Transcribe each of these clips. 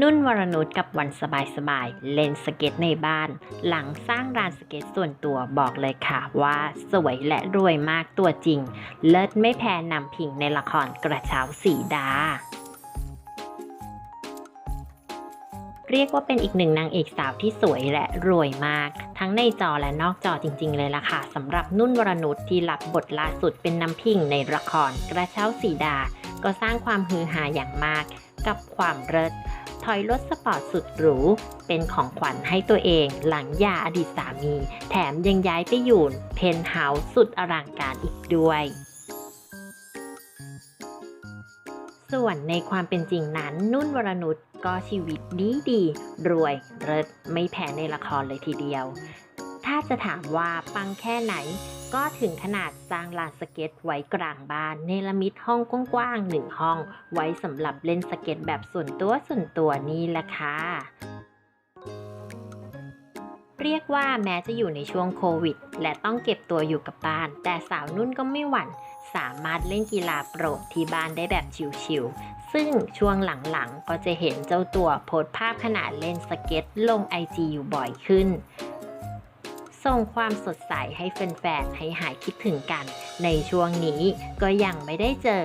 นุ่นวรนุชกับวันสบายๆ เล่นสเก็ตในบ้าน หลังสร้างร้านสเก็ตส่วนตัวบอกเลยค่ะว่าสวยและรวยมากตัวจริง เลิศไม่แพ้นำพิงในละครกระเช้าสีดา เรียกว่าเป็นอีกหนึ่งนางเอกสาวที่สวยและรวยมาก ทั้งในจอและนอกจอจริง ๆ เลยล่ะค่ะสำหรับนุ่นวรนุชที่รับบทล่าสุดเป็นน้ำพิงในละครกระเช้าสีดา ก็สร้างความฮือฮาอย่างมาก กับความเลิศถอยรถสปอร์ตสุดหรู เป็นของขวัญให้ตัวเอง หลังหย่าอดีตสามี แถมยังย้ายไปอยู่เพนท์เฮาส์สุดอลังการอีกด้วย ส่วนในความเป็นจริงนั้นนุ่นวรนุชก็ชีวิตดีดีรวยเริศไม่แพ้ในละครเลยทีเดียว ถ้าจะถามว่าปังแค่ไหน ก็ถึงขนาดสร้างลานสเก็ตไว้กลางบ้านเนรมิตห้องกว้างๆหนึ่งห้อง ไว้สำหรับเล่นสเก็ตแบบส่วนตัวส่วนตัวนี่แหละค่ะ เรียกว่าแม้จะอยู่ในช่วงโควิด และต้องเก็บตัวอยู่กับบ้าน แต่สาวนุ่นก็ไม่หวั่น สามารถเล่นกีฬาโปรดที่บ้านได้แบบชิวๆซึ่งช่วงหลังๆ ก็จะเห็นเจ้าตัวโพสภาพขณะเล่นสเก็ตลงไอจีอยู่บ่อยขึ้น ส่งความสดใสให้แฟนๆให้หายคิดถึงกัน ในช่วงนี้ก็ยังไม่ได้เจอ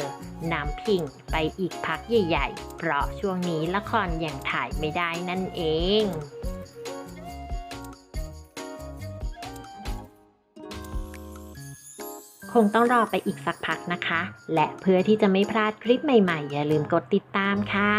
น้ำพิงไปอีกพักใหญ่ ๆ เพราะช่วงนี้ละครยังถ่ายไม่ได้นั่นเอง คงต้องรอไปอีกสักพักนะคะ และเพื่อที่จะไม่พลาดคลิปใหม่ๆ อย่าลืมกดติดตามค่ะ